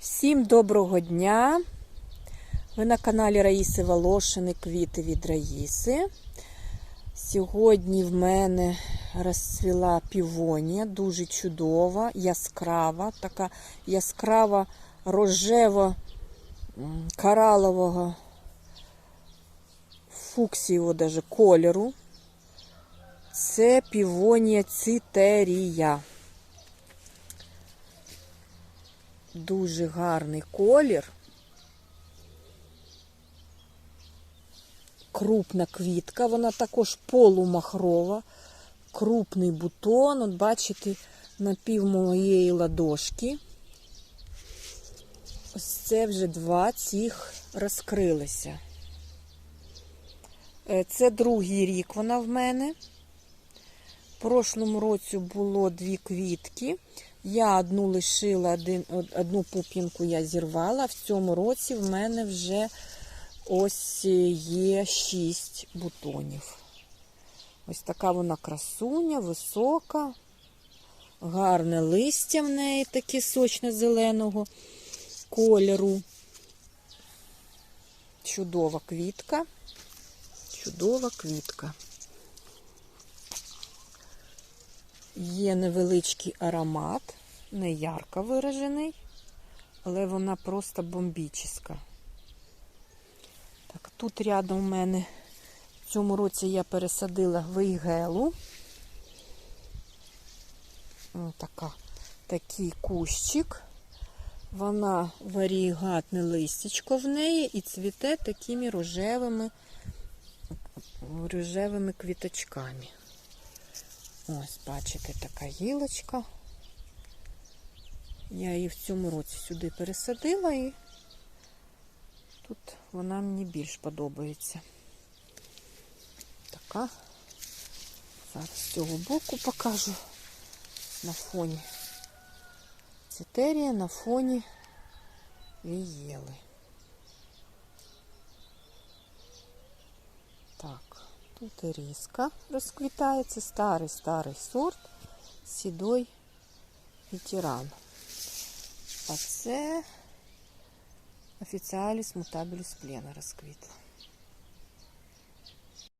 Всім доброго дня! Ви на каналі Раїси Волошини Квіти від Раїси. Сьогодні в мене розцвіла півонія, дуже чудова, яскрава, така яскрава рожево м, коралового фуксієвого даже кольору. Це півонія цитерія. Дуже гарний колір. Крупна квітка, вона також полумахрова, крупний бутон. От бачите, на пів моєї ладошки. Ось це вже два цих розкрилися. Е, Це другий рік вона в мене. В прошлому році було дві квітки. Я одну лишила, один, одну пуп'янку я зірвала. В цьому році в мене вже ось є шість бутонів. Ось така вона красуня, висока, гарне листя в неї таке сочно-зеленого кольору. Чудова квітка. Чудова квітка. Є невеличкий аромат, не ярко виражений, але вона просто бомбічна. Так, тут рядом у мене в цьому році я пересадила вейгелу. Ось Така, такий кущик. Вона варігатне листячко в неї і цвіте такими рожевими, рожевими квіточками. Ось, бачите, така гілочка. Я її в цьому році сюди пересадила і тут вона мені більш подобається. Така. Зараз з цього боку покажу на фоні. Цитерія на фоні вієли. Так. Тут різка розквітає. Це старий старий сорт сідой ветеран. А це офіціаліс мутабіліс плена розквітла.